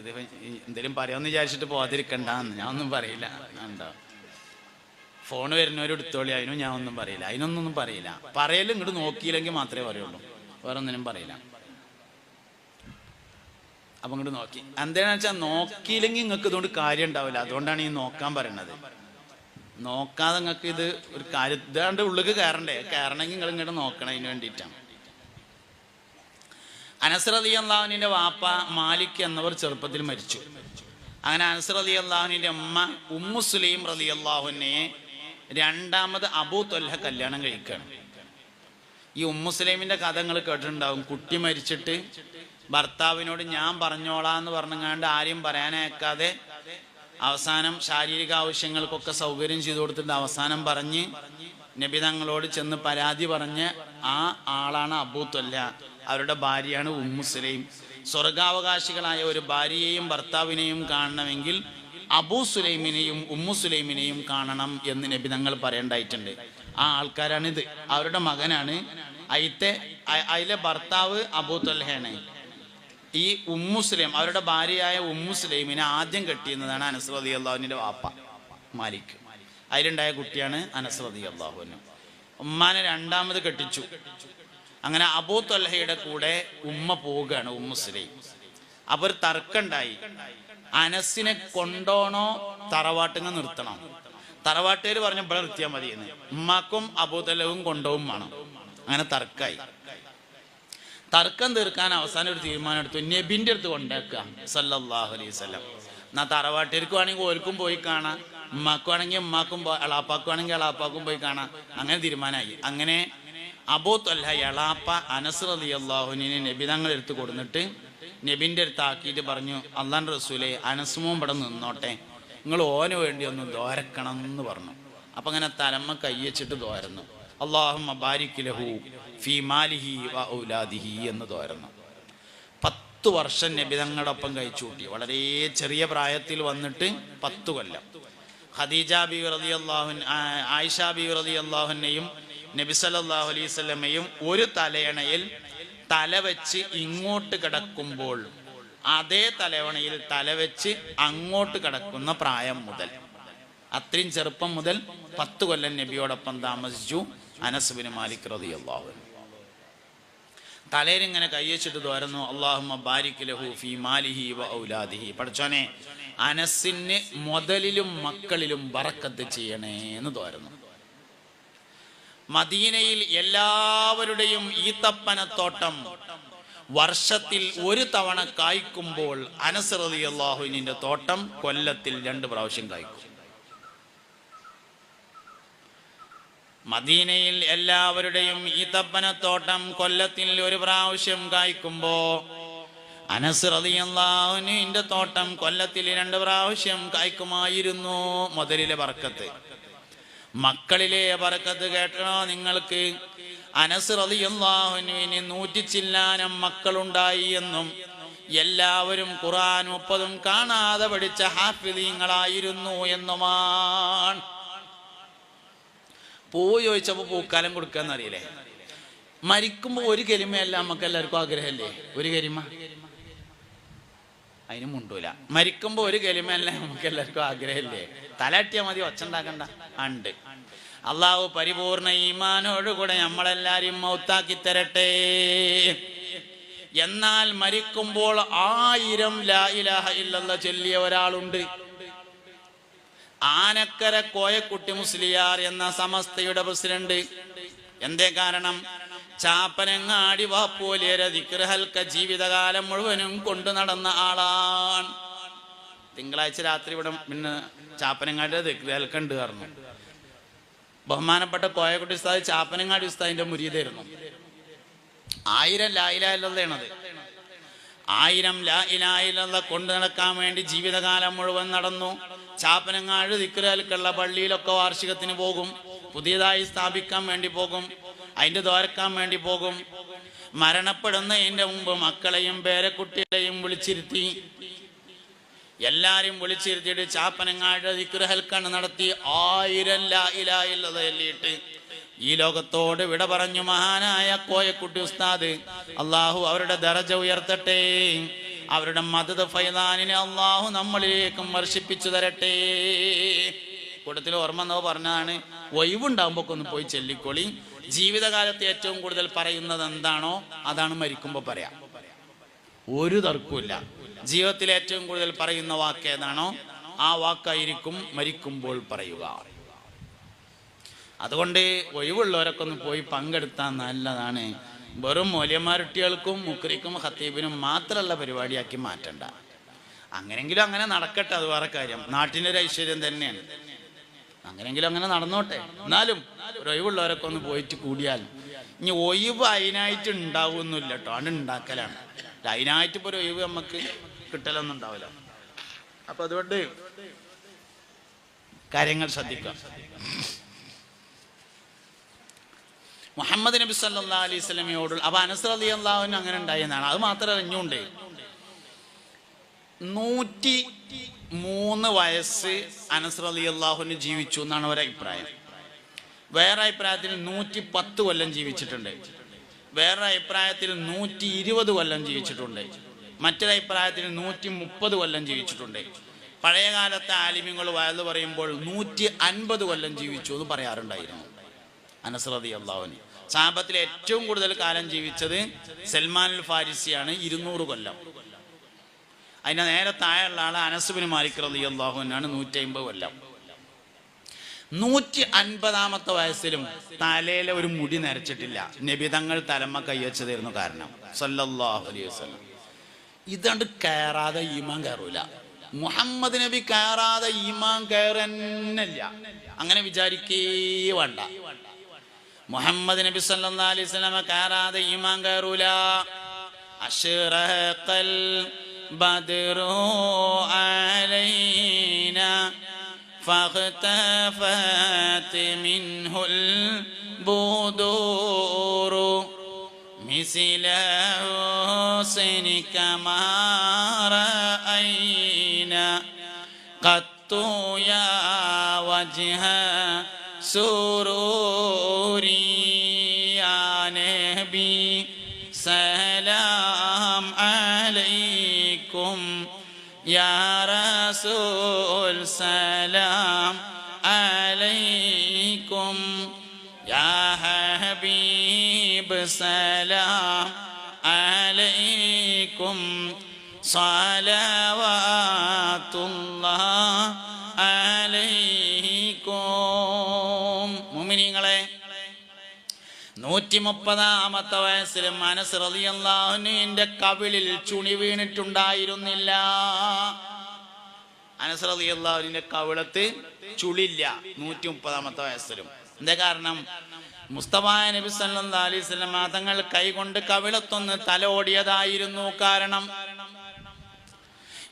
ഇത് എന്തെങ്കിലും പറയാമെന്ന് വിചാരിച്ചിട്ട് പോകാതിരിക്കണ്ടെന്ന് ഞാൻ ഒന്നും പറയില്ല. ഉണ്ടോ ഫോൺ വരുന്നവർ എടുത്തോളി. അതിനും ഞാൻ ഒന്നും പറയില്ല. അതിനൊന്നും പറയില്ല. പറയലും ഇങ്ങോട്ട് നോക്കിയില്ലെങ്കിൽ മാത്രമേ പറയുള്ളൂ. വേറെ ഒന്നിനും പറയില്ല. അപ്പൊ ഇങ്ങോട്ട് നോക്കി. എന്താണെന്ന് വെച്ചാൽ നോക്കിയില്ലെങ്കിൽ നിങ്ങൾക്ക് ഇതുകൊണ്ട് കാര്യം ഉണ്ടാവില്ല അതുകൊണ്ടാണ് ഈ നോക്കാൻ പറയണത്. നോക്കാതെ നിങ്ങൾക്ക് ഇത് ഒരു കാര്യം ഇതാണ്ട് ഉള്ളിൽ കയറണ്ടേ? കയറണമെങ്കിൽ നിങ്ങൾ ഇങ്ങോട്ട് നോക്കണം അതിന് വേണ്ടിയിട്ടാണ്. അനസ് റലി അള്ളാഹുവിന്റെ വാപ്പ മാലിക് എന്നവർ ചെറുപ്പത്തിൽ മരിച്ചു. അങ്ങനെ അനസ്രതി അള്ളാഹുവിന്റെ ഉമ്മ ഉമ്മു സുലൈം റലി അള്ളാഹുവിനെ രണ്ടാമത് അബൂ തൊല്ല കല്യാണം കഴിക്കുകയാണ് ഈ ഉമ്മു സുലൈമിന്റെ കഥ നിങ്ങൾ കേട്ടിട്ടുണ്ടാവും. കുട്ടി മരിച്ചിട്ട് ഭർത്താവിനോട് ഞാൻ പറഞ്ഞോളാന്ന് പറഞ്ഞങ്ങാണ്ട് ആരെയും പറയാനേക്കാതെ അവസാനം ശാരീരിക ആവശ്യങ്ങൾക്കൊക്കെ സൗകര്യം ചെയ്തു കൊടുത്തിട്ട് അവസാനം പറഞ്ഞ് നബി തങ്ങളോട് ചെന്ന് പരാതി പറഞ്ഞ് ആ ആളാണ് അബൂ തൊല്ല അവരുടെ ഭാര്യയാണ് ഉമ്മു സുലൈം. സ്വർഗാവകാശികളായ ഒരു ഭാര്യയെയും ഭർത്താവിനെയും കാണണമെങ്കിൽ അബൂ സുലൈമിനെയും ഉമ്മു സുലൈമിനെയും കാണണം എന്ന് നബി തങ്ങൾ പറയേണ്ടായിട്ടുണ്ട് ആ ആൾക്കാരാണിത്. അവരുടെ മകനാണ് അയിത്തെ അതിലെ ഭർത്താവ് അബൂ തൊല്ലയാണ് ഈ ഉമ്മുസ്ലിം അവരുടെ ഭാര്യയായ ഉമ്മുസ്ലൈമിനെ ആദ്യം കെട്ടിയുന്നതാണ് അനസ് റതി അള്ളാഹുവിന്റെ വാപ്പ മാലിക്. അതിലുണ്ടായ കുട്ടിയാണ് അനസ് റതി അള്ളാഹുവിന് ഉമ്മാനെ രണ്ടാമത് കെട്ടിച്ചു. അങ്ങനെ അബൂ തൊല്ലയുടെ കൂടെ ഉമ്മ പോവുകയാണ് ഉമ്മുസ്ലിം ഒരു തർക്കമുണ്ടായി അനസിനെ കൊണ്ടോണോ തറവാട്ടിങ്ങ നിർത്തണം. തറവാട്ടുകാർ പറഞ്ഞു ഇവിടെ നിർത്തിയാൽ മതി എന്ന്. ഉമ്മാക്കും അബൂതലവും കൊണ്ടവും വേണം. അങ്ങനെ തർക്കായി. തർക്കം തീർക്കാൻ അവസാനം ഒരു തീരുമാനം എടുത്തു നബിന്റെ അടുത്ത് കൊണ്ടാക്കുക സല്ലാഹു അലൈഹി വസല്ലം. എന്നാ തറവാട്ടിലേക്ക് വേണമെങ്കിൽ ഓൽക്കും പോയി കാണാം. ഉമ്മാക്കുവാണെങ്കിൽ ഉമ്മാക്കും അളാപ്പാക്കുവാണെങ്കിൽ അളാപ്പാക്കും പോയി കാണാം. അങ്ങനെ തീരുമാനമായി. അങ്ങനെ അബൂ തൊല്ല എളാപ്പ അനസ് അലി അള്ളാഹുവിനെ നബി എടുത്തു കൊടുത്തിട്ട് നബിന്റെ അടുത്ത് ആക്കിയിട്ട് പറഞ്ഞു അള്ളാൻ റസൂലെ അനസുമോൻ ഇവിടെ നിന്നോട്ടെ. നിങ്ങൾ ഓന് വേണ്ടി ഒന്ന് ദോരക്കണം എന്ന് പറഞ്ഞു. അപ്പൊ അങ്ങനെ തലമ്മ കയ്യച്ചിട്ട് ദോരന്നു അള്ളാഹും ലഹു ഫീ മാലിഹി വ ഔലാദിഹി എന്ന് തോരുന്നു പത്ത് വർഷം നബിതങ്ങളൊപ്പം കഴിച്ചു കൂട്ടി. വളരെ ചെറിയ പ്രായത്തിൽ വന്നിട്ട് പത്ത് കൊല്ലം. ഖദീജ ബി റതി അള്ളാഹുൻ ആയിഷ ബി റതി അള്ളാഹുനെയും നബി സല്ലല്ലാഹു അലൈഹി ഒരു തലയണയിൽ തല വെച്ച് ഇങ്ങോട്ട് കിടക്കുമ്പോൾ അതേ തലവണയിൽ തല വെച്ച് അങ്ങോട്ട് കിടക്കുന്ന പ്രായം മുതൽ. അത്രയും ചെറുപ്പം മുതൽ പത്ത് കൊല്ലം നബിയോടൊപ്പം താമസിച്ചു അനസുബിന് മാലിക് റതി അള്ളാഹു തലയിലിങ്ങനെ കയ്യച്ചിട്ട് തോരുന്നു അള്ളാഹുമ ബാരിക് ലഹു ഫീ മാലിഹി വ ഔലാദിഹി. പഠിച്ചോനെ അനസിന് മുതലിലും മക്കളിലും ബറക്കത്ത് ചെയ്യണേ എന്ന് തോരുന്നു. മദീനയിൽ എല്ലാവരുടെയും ഈത്തപ്പനത്തോട്ടം വർഷത്തിൽ ഒരു തവണ കായ്ക്കുമ്പോൾ അനസ് അള്ളാഹുവിനിന്റെ തോട്ടം കൊല്ലത്തിൽ രണ്ട് പ്രാവശ്യം കായ്ക്കും. മദീനയിൽ എല്ലാവരുടെയും ഈത്തപ്പനത്തോട്ടം കൊല്ലത്തിൽ ഒരു പ്രാവശ്യം കായ്ക്കുമ്പോ അനസ് റളിയല്ലാഹുവിന്റെ തോട്ടം കൊല്ലത്തിൽ രണ്ട് പ്രാവശ്യം കായ്ക്കുമായിരുന്നു മുതലിലെ ബർക്കത്ത് മക്കളിലെ പറക്കത്ത് കേട്ടോ നിങ്ങൾക്ക്? അനസ് റളിയല്ലാഹുവിന് നൂറ്റി ചില്ലാനം മക്കളുണ്ടായി എന്നും എല്ലാവരും ഖുറാൻ മുപ്പതും കാണാതെ പഠിച്ച ഹാഫിദീങ്ങളായിരുന്നു എന്നുമാണ്. പൂ ചോദിച്ചപ്പോൾ പൂക്കാലം കൊടുക്കാന്നറിയില്ലേ? മരിക്കുമ്പോ മരിക്കുമ്പോൾ ഒരു കരിമയല്ല നമുക്ക് എല്ലാവർക്കും ആഗ്രഹമല്ലേ ഒരു കരിമ അതിന് മുണ്ടൂല. മരിക്കുമ്പോൾ ഒരു കരിമയല്ല നമുക്ക് എല്ലാവർക്കും ആഗ്രഹമില്ലേ? തലട്ടിയാൽ മതി ഒച്ച ഉണ്ടാക്കണ്ട ഉണ്ട്. അള്ളാഹു പരിപൂർണ ഈമാനോടുകൂടെ നമ്മളെല്ലാരും മൗത്താക്കി തരട്ടെ. എന്നാൽ മരിക്കുമ്പോൾ ആയിരം ലാ ഇലാഹ ചൊല്ലിയ ഒരാളുണ്ട്. ആനക്കര കോയക്കുട്ടി മുസ്ലിയാർ എന്ന സമസ്തയുടെ പ്രസിഡന്റ്. എന്തേ കാരണം? ചാപ്പനങ്ങാടി വാപ്പോലിയര ദിക്രഹൽക്ക ജീവിതകാലം മുഴുവനും കൊണ്ടു നടന്ന ആളാണ്. തിങ്കളാഴ്ച രാത്രി ഇവിടെ പിന്നെ ചാപ്പനങ്ങാടി ദിക്രഹൽക്ക ഉണ്ട് പറഞ്ഞു. ബഹുമാനപ്പെട്ട കോയക്കുട്ടി ഉസ്താദ് ചാപ്പനങ്ങാടി ഉസ്താദിന്റെ മുരീതായിരുന്നു. ആയിരം ലായിലായുള്ളതാണത് ആയിരം ലാ ഇലായിലുള്ള കൊണ്ടു നടക്കാൻ വേണ്ടി ജീവിതകാലം മുഴുവൻ നടന്നു. ചാപ്പനങ്ങാട് ദിക്രഹൽക്കുള്ള പള്ളിയിലൊക്കെ വാർഷികത്തിന് പോകും. പുതിയതായി സ്ഥാപിക്കാൻ വേണ്ടി പോകും. അതിന്റെ ദ്വാരക്കാൻ വേണ്ടി പോകും. മരണപ്പെടുന്നതിന്റെ മുമ്പ് മക്കളെയും പേരക്കുട്ടികളെയും വിളിച്ചിരുത്തി. എല്ലാരും വിളിച്ചിരുത്തിയിട്ട് ചാപ്പനങ്ങാട് ദിക്രഹൽക്കണ് നടത്തി ആയിരം ലാ ഇലായില്ലത് എല്ലിയിട്ട് ഈ ലോകത്തോട് വിട പറഞ്ഞു മഹാനായ കോയക്കുട്ടി ഉസ്താദ് അള്ളാഹു അവരുടെ ദറജ ഉയർത്തട്ടെ. അവരുടെ മദത് ഫൈദാനിനെ അള്ളാഹു നമ്മളിലേക്കും വർഷിപ്പിച്ചു തരട്ടെ. കൂട്ടത്തിൽ ഓർമ്മ എന്നോ പറഞ്ഞതാണ് ഒഴിവുണ്ടാകുമ്പോൾ ഒന്ന് പോയി ചെല്ലിക്കൊളി. ജീവിതകാലത്ത് ഏറ്റവും കൂടുതൽ പറയുന്നത് എന്താണോ അതാണ് മരിക്കുമ്പോൾ പറയാം. ഒരു തർക്കമില്ല ജീവിതത്തിൽ ഏറ്റവും കൂടുതൽ പറയുന്ന വാക്ക് ഏതാണോ ആ വാക്കായിരിക്കും മരിക്കുമ്പോൾ പറയുക. അതുകൊണ്ട് ഒഴിവുള്ളവരൊക്കെ ഒന്ന് പോയി പങ്കെടുത്താൽ നല്ലതാണ്. വെറും മൂല്യമാരുട്ടികൾക്കും മുക്രിക്കും ഹത്തീബിനും മാത്രമുള്ള പരിപാടിയാക്കി മാറ്റണ്ട. അങ്ങനെങ്കിലും അങ്ങനെ നടക്കട്ടെ അത് വേറെ കാര്യം. നാട്ടിന്റെ ഒരു ഐശ്വര്യം തന്നെയാണ്. അങ്ങനെങ്കിലും അങ്ങനെ നടന്നോട്ടെ. എന്നാലും ഒരു ഒഴിവുള്ളവരൊക്കെ ഒന്ന് പോയിട്ട് കൂടിയാൽ ഇനി ഒഴിവ് അതിനായിട്ട് ഉണ്ടാവുമെന്നില്ല കേട്ടോ. അത് ഉണ്ടാക്കലാണ്. അതിനായിട്ട് ഇപ്പോൾ ഒരു ഒഴിവ് നമുക്ക് കിട്ടലൊന്നും ഉണ്ടാവില്ല. അപ്പൊ അതുകൊണ്ട് കാര്യങ്ങൾ ശ്രദ്ധിക്കാം മുഹമ്മദ് നബി സല്ലാ അലൈഹി സ്വലമിയോട് അപ്പൊ അനസ് അലി അള്ളാഹുവിന് അങ്ങനെ ഉണ്ടായെന്നാണ് അത് മാത്രമേ അറിഞ്ഞുകൊണ്ട് നൂറ്റി മൂന്ന് വയസ്സ് അനസ് അലി അള്ളാഹുന് ജീവിച്ചു എന്നാണ് ഒരു അഭിപ്രായം. വേറെ അഭിപ്രായത്തിൽ നൂറ്റി പത്ത് കൊല്ലം ജീവിച്ചിട്ടുണ്ട്. വേറെ അഭിപ്രായത്തിൽ നൂറ്റി ഇരുപത് കൊല്ലം ജീവിച്ചിട്ടുണ്ട്. മറ്റൊരു അഭിപ്രായത്തിൽ നൂറ്റി മുപ്പത് കൊല്ലം ജീവിച്ചിട്ടുണ്ട്. പഴയകാലത്തെ ആലിമ്യങ്ങൾ വയത് പറയുമ്പോൾ നൂറ്റി അൻപത് കൊല്ലം ജീവിച്ചു എന്ന് പറയാറുണ്ടായിരുന്നു അനസ്രതി അള്ളാഹുന് സാപത്തിൽ ഏറ്റവും കൂടുതൽ കാലം ജീവിച്ചത് സൽമാൻ ഫാരിസിയാണ് ഇരുന്നൂറ് കൊല്ലം. അതിന്റെ നേരെ താഴെയുള്ള ആൾ അനസുബിന് മാലിക് റതി അള്ളാഹുവിനാണ് നൂറ്റി അമ്പത് കൊല്ലം. നൂറ്റി അൻപതാമത്തെ വയസ്സിലും തലയിലെ ഒരു മുടി നരച്ചിട്ടില്ല. നബിതങ്ങൾ തലമ്മ കൈവച്ചതായിരുന്നു കാരണം. സല്ലല്ലാഹു അലൈഹി വസല്ലം. ഇതാണ്ട് കയറാതെ ഈമാൻ കയറൂല. മുഹമ്മദ് നബി കയറാതെ ഈമാൻ കയറന്നില്ല. അങ്ങനെ വിചാരിക്കേ വേണ്ട. മുഹമ്മദ് നബി സല്ലല്ലാഹു അലൈഹി വസല്ലം കയറാതെ ഈമാൻ കയറൂല. بدر علينا فاختفت منه البدور. مثل حسن كما رأينا قط يا وجه سرور. يا رسول سلام عليكم يا حبيب سلام عليكم صلوات الله عليكم مؤمنين عليكم നൂറ്റി മുപ്പതാമത്തെ വയസ്സിൽ മനസ്സ് റളിയല്ലാഹുവിന്റെ കവിളിൽ ചുണി വീണിട്ടുണ്ടായിരുന്നില്ല. അനസ് റളിയല്ലാഹുവിന്റെ കവിളത്ത് ചുളില്ല നൂറ്റി മുപ്പതാമത്തെ വയസ്സിലും. എന്താ കാരണം? മുസ്തഫായ നബി സല്ലല്ലാഹു അലൈഹി വസല്ലം തങ്ങൾ കൈകൊണ്ട് കവിളത്തൊന്ന് തലോടിയതായിരുന്നു കാരണം.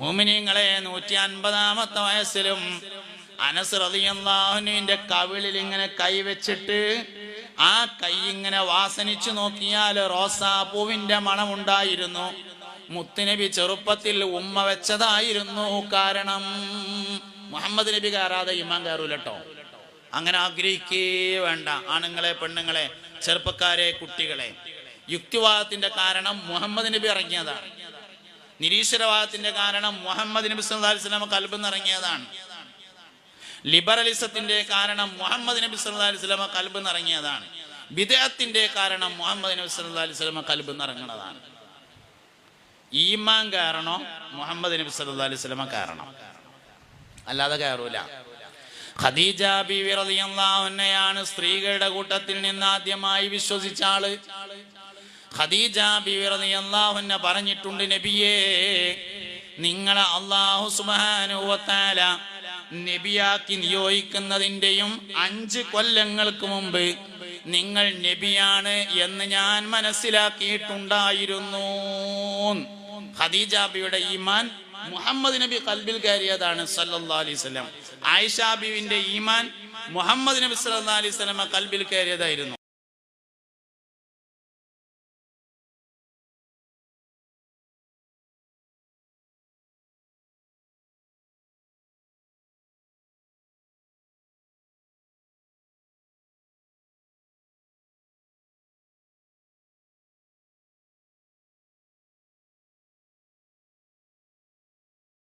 മോമിനിങ്ങളെ നൂറ്റി അൻപതാമത്തെ വയസ്സിലും അനസ് റളിയല്ലാഹുവിന്റെ കവിളിൽ ഇങ്ങനെ കൈവച്ചിട്ട് ആ കൈ ഇങ്ങനെ വാസനിച്ചു നോക്കിയാൽ റോസാപ്പൂവിന്റെ മണമുണ്ടായിരുന്നു. മുത്തുനബി ചെറുപ്പത്തിൽ ഉമ്മ വെച്ചതായിരുന്നു കാരണം. മുഹമ്മദ് നബി കയറാതെ ഇമാൻ കയറൂലട്ടോ അങ്ങനെ ആഗ്രഹിക്കേ വേണ്ട. ആണുങ്ങളെ പെണ്ണുങ്ങളെ ചെറുപ്പക്കാരെ കുട്ടികളെ. യുക്തിവാദത്തിന്റെ കാരണം മുഹമ്മദ് നബി ഇറങ്ങിയതാണ്. നിരീശ്വരവാദത്തിന്റെ കാരണം മുഹമ്മദ് നബി സല്ലല്ലാഹു അലൈഹി ഇറങ്ങിയതാണ്. ലിബറലിസത്തിന്റെ കാരണം മുഹമ്മദ് നബി സല്ലല്ലാഹു അലൈഹി വസല്ലമ കൽബ് നിറങ്ങിയതാണ്. വിദേഹത്തിന്റെ കാരണം മുഹമ്മദ് നബി സല്ലല്ലാഹു അലൈഹി സ്വലമ കൽബ് നിറങ്ങുന്നതാണ് ഈമാൻ കാരണോ മുഹമ്മദ് നബി സല്ലല്ലാഹു അലൈഹി സ്വലമ കാരണം. അല്ലാതെ കയറൂല. ഖദീജ റളിയല്ലാഹു അൻഹയാണ് സ്ത്രീകളുടെ കൂട്ടത്തിൽ നിന്ന് ആദ്യമായി വിശ്വസിച്ച ആൾ. ഖദീജ ബീവി റളിയല്ലാഹു അൻഹ പറഞ്ഞിട്ടുണ്ട് നബിയേ നിങ്ങളെ അല്ലാഹു സുബ്ഹാനഹു വ തആല നബിയാക്കി നിയോഗിക്കുന്നതിന്റെയും അഞ്ച് കൊല്ലങ്ങൾക്ക് മുമ്പ് നിങ്ങൾ നബിയാണ് എന്ന് ഞാൻ മനസ്സിലാക്കിയിട്ടുണ്ടായിരുന്നു. ഖദീജാബിയുടെ ഈമാൻ മുഹമ്മദ് നബി കൽബിൽ കയറിയതാണ് സല്ലല്ലാഹു അലൈഹി വസല്ലം. ആയിഷാബിവിന്റെ ഈമാൻ മുഹമ്മദ് നബി സല്ലാ അലൈഹി കൽബിൽ കയറിയതായിരുന്നു.